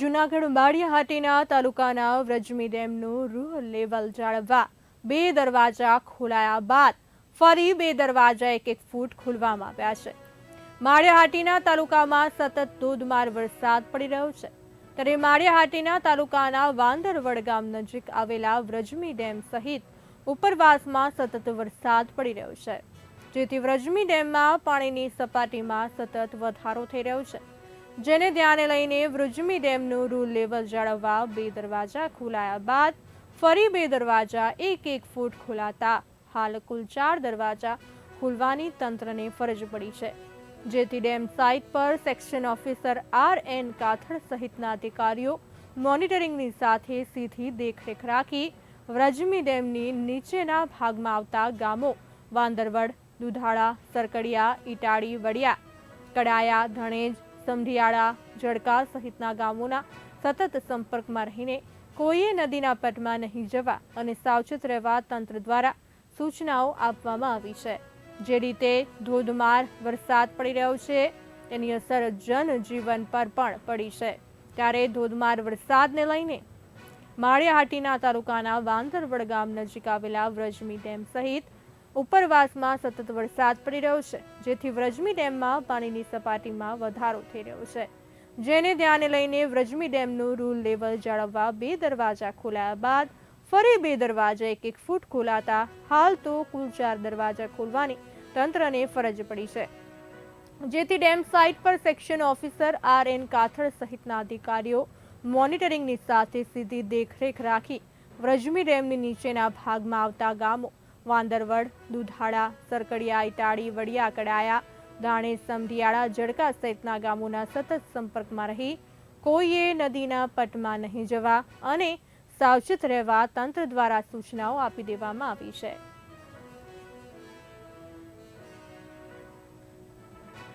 જૂનાગઢ માળિયાહાટીના તાલુકાના વ્રજમી ડેમનું રૂહ લેવલ જાળવવા બે દરવાજા ખોલાયા બાદ ફરી બે દરવાજા એક એક ફૂટ ખોલવામાં આવ્યા છે. માળિયાહાટીના તાલુકામાં સતત ધોધમાર વરસાદ પડી રહ્યો છે. ત્યારે માળિયાહાટીના તાલુકાના વાંદરવડ ગામ નજીક આવેલા વ્રજમી ડેમ સહિત ઉપરવાસમાં સતત વરસાદ પડી રહ્યો છે. જેથી વ્રજમી ડેમમાં પાણીની સપાટીમાં સતત વધારો થઈ રહ્યો છે. જેને ધ્યાને લઈને વૃજમી ડેમનું રૂલ લેવલ જાળવવા બે દરવાજા ખોલાયા બાદ ફરી બે દરવાજા એક એક ફૂટ ખોલાતા હાલ કુલ ચાર દરવાજા ખોલવાની તંત્રને ફરજ પડી છે. જેથી ડેમ સાઇટ પર section officer R N Kathad સહિતના અધિકારીઓ મોનિટરિંગની સાથે સીધી દેખરેખ રાખી વ્રજમી ડેમની નીચેના ભાગમાં આવતા ગામો વાંદરવડ, દુધાળા, સરકડિયા ઇટાળી વડિયા, કડાયા, ધણેજ સમઢિયાળા, જડકા સહિતના ગામોના સતત સંપર્કમાં રહીને કોઈએ નદીના પટમાં નહીં જવા અને સાવચેત રહેવા તંત્ર દ્વારા સૂચનાઓ આપવામાં આવી છે. જે રીતે ધોધમાર વરસાદ પડી રહ્યો છે, તેની અસર જનજીવન પર પણ પડી છે. ત્યારે ધોધમાર વરસાદને લઈને માળિયાહાટીના તાલુકાના વાંદરવડ ગામ નજીક આવેલા વ્રજમી ડેમ સહિત ઉપરવાસમાં સતત વરસાદ પડી રહ્યો છે. જેથી વ્રજમી ડેમમાં પાણીની સપાટીમાં વધારો થઈ રહ્યો છે. જેને ધ્યાને લઈને વ્રજમી ડેમનું રૂલ લેવલ જાળવવા બે દરવાજા ખોલાયા બાદ ફરી બે દરવાજા એક એક ફૂટ ખોલાતા હાલ તો કુલ ચાર દરવાજા ખોલવાની તંત્રને ફરજ પડી છે. જેથી ડેમ સાઇટ પર section officer R N Kathad સહિતના અધિકારીઓ મોનિટરિંગની સાથે સીધી દેખરેખ રાખી વ્રજમી ડેમની નીચેના ભાગમાં આવતા ગામો વાંદરવડ, દુધાળા, સરકડિયા, ઇટાળી, વડિયા, કડાયા દાણે સમઢિયાળા જડકા સહિતના ગામોના સતત સંપર્કમાં રહી કોઈએ નદીના પટમાં નહીં જવા અને સાવચેત રહેવા તંત્ર દ્વારા સૂચનાઓ આપી દેવામાં આવી છે.